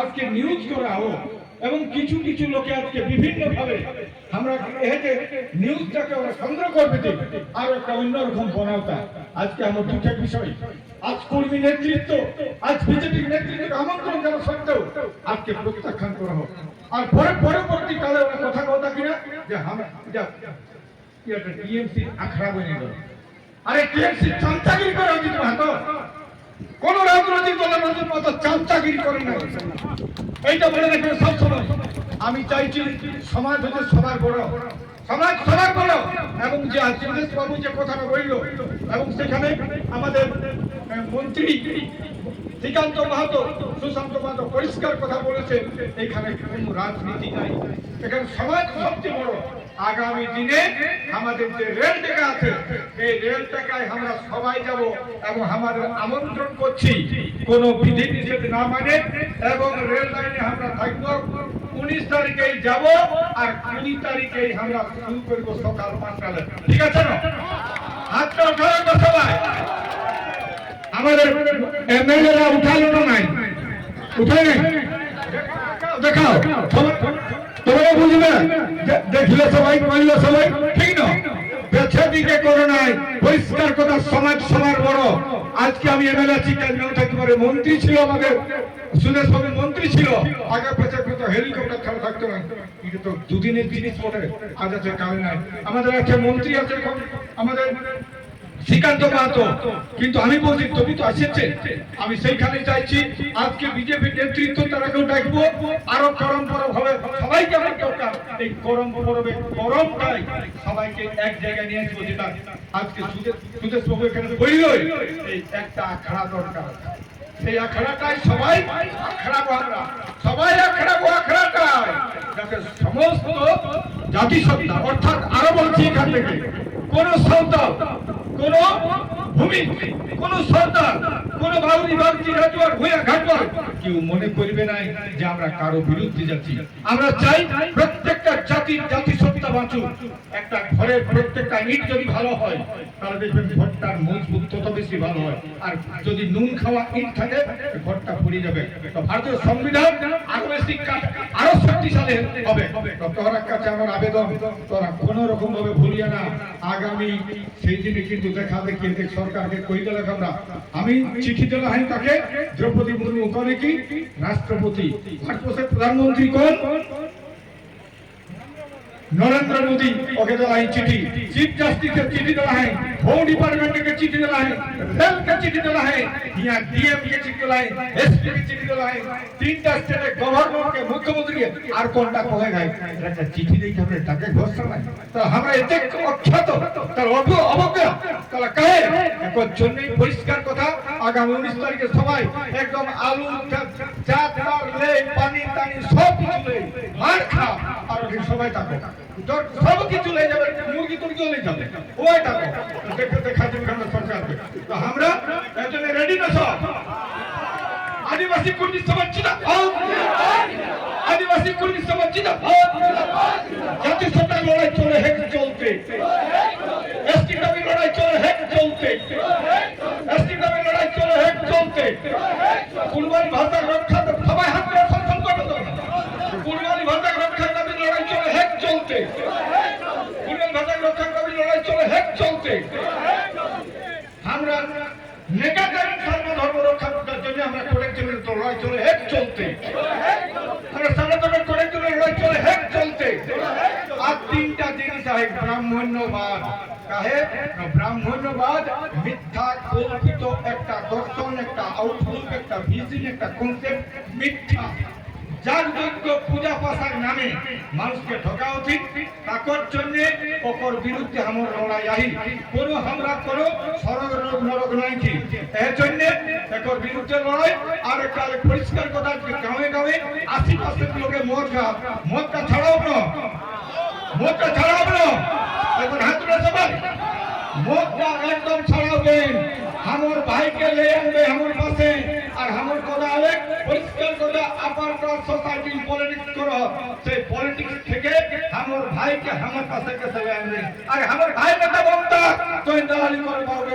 আজকে নিউজ করা হোক এবং কিছু কিছু লোকে আজকে বিভিন্ন ভাবে আমরা এতে নিউজটাকে ওরা সংগ্রহ করবে আর একটা অন্যরকম বনাওতা। আজকে আমার দুটো বিষয়। আজ কর্মী নেতৃত্ব, আজ বিজেপির নেতৃত্বকে আমন্ত্রণ করা সত্ত্বেও আজকে প্রত্যাখ্যান করা হোক। আর পরে পরবর্তীকালে ওরা কথা কথা কিনা? যে আমরা টিএমসি আখড়া বনে গেল। আরে টিএমসি চামচাগিরি করে অজিত মাহাতো কোন রাজনৈতিক দলের রাজনীতির মতো চামচাগিরি করে না এইটা বলে রাখবেন সবসময় আমি চাইছি সমাজ হচ্ছে সবার বড়। সমাজ সবার বড়। এবং যে আজ বাবু যে কথাটা বলল, এবং সেখানে আমাদের মন্ত্রী শ্রীকান্ত মাহাতো, সুশান্ত মাহাতো পরিষ্কার কথা বলেছেন, এখানে কোনো রাজনীতি নাই। এখানে সমাজ সবচেয়ে বড়। আগামী দিনে আমাদের যে রেল টেকা আছে, এই রেল টেকায় আমরা সবাই যাব এবং আমাদের আমন্ত্রণ করছি কোন বিধি নিষেধ না মানে এবং রেল লাইনে আমরা থাকব। উনিশ তারিখেই যাব আর কুড়ি তারিখেই আমরা শুরু করব সকাল পাঁচটালে। ঠিক আছে না? হাতটা আমাদের এমএলএরা উঠালো না নাই? উঠাই নাই? দেখাও। তোমরা বুঝবে? দেখলে সবাই, মানলে সবাই, ঠিক না? পেছে দিকে করো নাই পরিষ্কার কথা, সমাজ সবার বড়। আজকে আমি এমএলএ আছি কাল নাও থাকতে পারে। মন্ত্রী ছিল আমাদের, সুদেশ বাবু মন্ত্রী ছিল। আগে পেছে পেছে হেলিকপ্টার ছাড়া থাকতো না। এটা তো দুদিনের জিনিস বটে, আজ আছে, কাল নাই। আমাদের একটা মন্ত্রী আছে আমাদের শ্রীকান্ত মাহাতো। কিন্তু আমি বলছি, তুমি তো আসেছে আমি সেইখানে চাইছি আজকে বিজেপি নেতৃত্ব তারাকেও ডাকবো। আরও করম পরব হবে। সবাইকে আমার দরকার। এই করম পরবে গরমটাই সবাইকে এক জায়গায় নিয়ে আসব যেটা আজকে সুদেশ- সুদেশ বাবু এখানে বললই এই একটা আখড়া দরকার। সেই আখড়াটাই সবাই আমরা সবাই আখড়াবো আখড়াটাই। যাতে সমস্ত অর্থাৎ আরও বলছি এখান থেকে, কোন সন্তান, কোন ভূমি, কোন সন্তান, কোন বাউরি বাগচি রাজুয়ার, ভূয়া ঘাটবার কেউ মনে করবে নাই যে আমরা কারও বিরুদ্ধে যাচ্ছি। আমরা চাই প্রত্যেকটা জাতির জাতিসত্তা বাঁচুক। একটা ঘরের প্রত্যেকটা ইট যদি ভালো হয়, তাহলে দেখবেন ঘরটার মজবুত তত বেশি ভালো হয়। আর যদি নুন খাওয়া ইট থাকে ঘরটা পড়ে যাবে। তো ভারতীয় সংবিধান আরও বেশি আরও শক্তিশালী হবে। তো তোরা কাছে আমার আবেদন, তোরা কোনো রকম ভাবে ভুলিয়ে না। আগামী সেই দিনে কিন্তু দেখা দেখি সরকারকে কই দিলে আমরা? আমি চিঠি দিলে হাই তাকে, দ্রৌপদী মুর্মু করে কি? রাষ্ট্রপতি। ভারতবর্ষের প্রধানমন্ত্রী কোন? নরেন্দ্র মোদী ওকে দেওয়া হয় চিঠি। চিফ জাস্টিসের চিঠি দেওয়া হয়। हो डिपार्टमेंट खे चिठी दिला आहे सेल खे चिठी दिला आहे या डीएम खे चिठी दिला आहे एसपी खे चिठी दिला आहे तीन टा स्टेट गवर्नर के मुख्यमंत्री आर कोनटा कोहे गाय अच्छा चिठी देई हमरे ताके घोषणा है तो हमरा एते अक्षत तर अभ अवज्ञ তাহলে কাহে একর জন্যই পরিষ্কার কথা আগামী উনিশ তারিখে সবাই একদম আলু চাঁদ লেই পানি টানি সব কিছু মার খা আর সবাই তাকে সব কিছু লে যাবে, মুরগি টুরগি লে যাবে। ওই থাকো দেখে দেখা যাবে আমরা সরকারকে তো আমরা এর জন্য রেডি না সব? আদিবাসী কুর্মী সমাজ জিন্দাবাদ। আদিবাসী কুর্মী সমাজ জিন্দাবাদ। জাতীয় সত্তার লড়াই চলে হেক চলতে। এসটি দাবি লড়াই চলে হেক চলতে। এসটি দাবি লড়াই চলে ভাতা রক্ষা সবাই হাত ধরে সম্মান করবে তো কুরবানি ভাতা রক্ষার দাবি লড়াই চলে হেক চলতে কুরবানি ভাতা রক্ষার দাবি লড়াই চলে হেক চলতে আমরা নেকাকারী ধর্ম ধর্ম রক্ষা করার জন্য আমরা কলেক্টিভের লড়াই চলে হেক চলতে আমরা সনাতনের কলেক্টিভের লড়াই চলে হেক চলতে আর তিনটা জিনিস আছে ব্রাহ্মণ্যবাদ কাহে? ব্রাহ্মণ্যবাদ মিথ্যা কল্পিত একটা দর্শন, একটা আউটলুক একটা ভিজন একটা কনসেপ্ট মিথ্যা। যার যোগ্য পূজা পাশার নামে মানুষকে ঠকা উচিত, তাকর জন্য ওকর বিরুদ্ধে আমার লড়াই আহি। কোনো আমরা কোনো সরগ রোগ নরক নাই কি? এর একর বিরুদ্ধে লড়াই, আর একটা পরিষ্কার কথা গাঁয়ে গাঁয়ে লোকে মদ খা ছাড়াও না মদটা ছাড়াও না এখন হাত তুলে সবাই। মদটা একদম ছাড়াবেন আমার ভাইকে লে আনবে আমার পাশে। আর আমার কথা হবে পরিষ্কার কথা আপার ক্লাস সোসাইটি পলিটিক্স করো। সেই পলিটিক্স থেকে আমার ভাইকে আমার কাছে লে আনবে। আর আমার ভাই কথা বলতা তো দালালি করে পারবে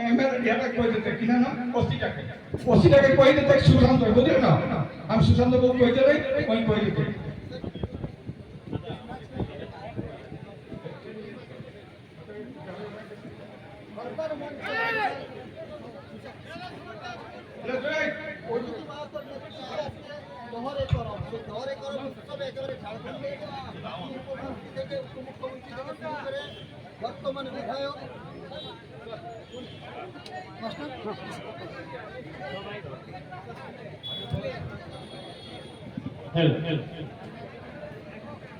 এমএল এটা কই দিতে কিনা না পস্তিটাকে পস্তিটাকে কই দিতে সুশান্ত বুঝলেন না আমি সুশান্ত বাবু কই দিলে ওই কই দিতে। দহরে সেই দহরে করম উৎসবে একেবারে ঝাড়খণ্ডে উপমুখ্যমন্ত্রী থেকে শুরু করে বর্তমান বিধায়ক Help, help, help.